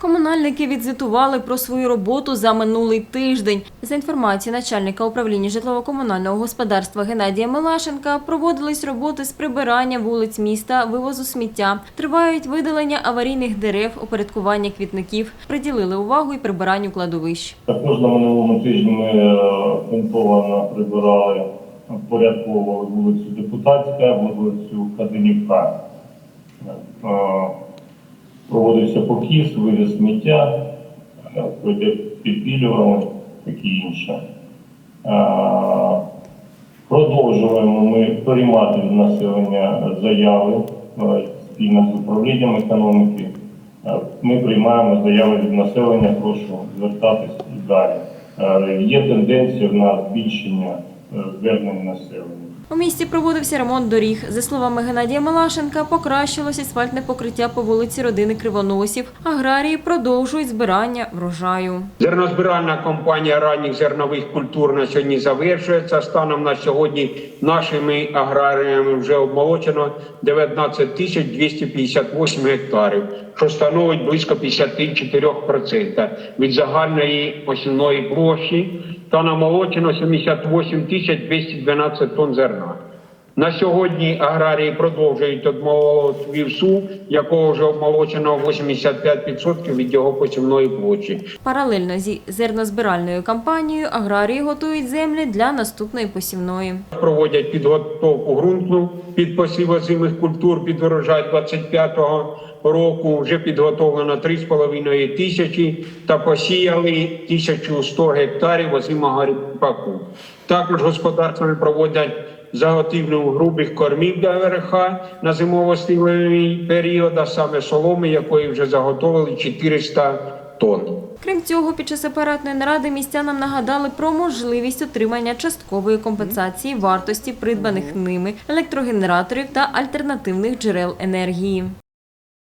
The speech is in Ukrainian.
Комунальники відзвітували про свою роботу за минулий тиждень. За інформацією начальника управління житлово-комунального господарства Геннадія Милашенка, проводились роботи з прибирання вулиць міста, вивозу сміття. Тривають видалення аварійних дерев, упорядкування квітників. Приділили увагу і прибиранню кладовищ. Також на минулому тижні ми е, орієнтовано прибирали, порядковували вулицю Депутатська, вулицю Каденівка. Проводився покіс, вивіз сміття, е, підпілювали, таке інше. Е, Продовжуємо ми приймати від населення заяви е, спільно з управлінням економіки. Ми приймаємо заяви від населення, прошу звертатись далі. Є тенденція на збільшення е, звернень населення. У місті проводився ремонт доріг. За словами Геннадія Малашенка, покращилось асфальтне покриття по вулиці родини Кривоносів. Аграрії продовжують збирання врожаю. Зернозбиральна кампанія ранніх зернових культур на сьогодні завершується. Станом на сьогодні нашими аграріями вже обмолочено 19 тисяч 258 гектарів, що становить близько 54% від загальної осінної площі та намолочено 78 тисяч 212 тонн зерна. На сьогодні аграрії продовжують обмолот вівсу, якого вже обмолочено 85% від його посівної площі. Паралельно зі зернозбиральною кампанією аграрії готують землі для наступної посівної. Проводять підготовку ґрунту під посів озимих культур під урожай 25-го року. Вже підготовлено 3,5 тисячі та посіяли 1100 гектарів озимого ріпаку. Також господарствами проводять заготівлю грубих кормів для ВРХ на зимово-стиглий період, а саме соломи, якої вже заготовили 400 тонн. Крім цього, під час апаратної наради містянам нагадали про можливість отримання часткової компенсації вартості придбаних ними електрогенераторів та альтернативних джерел енергії.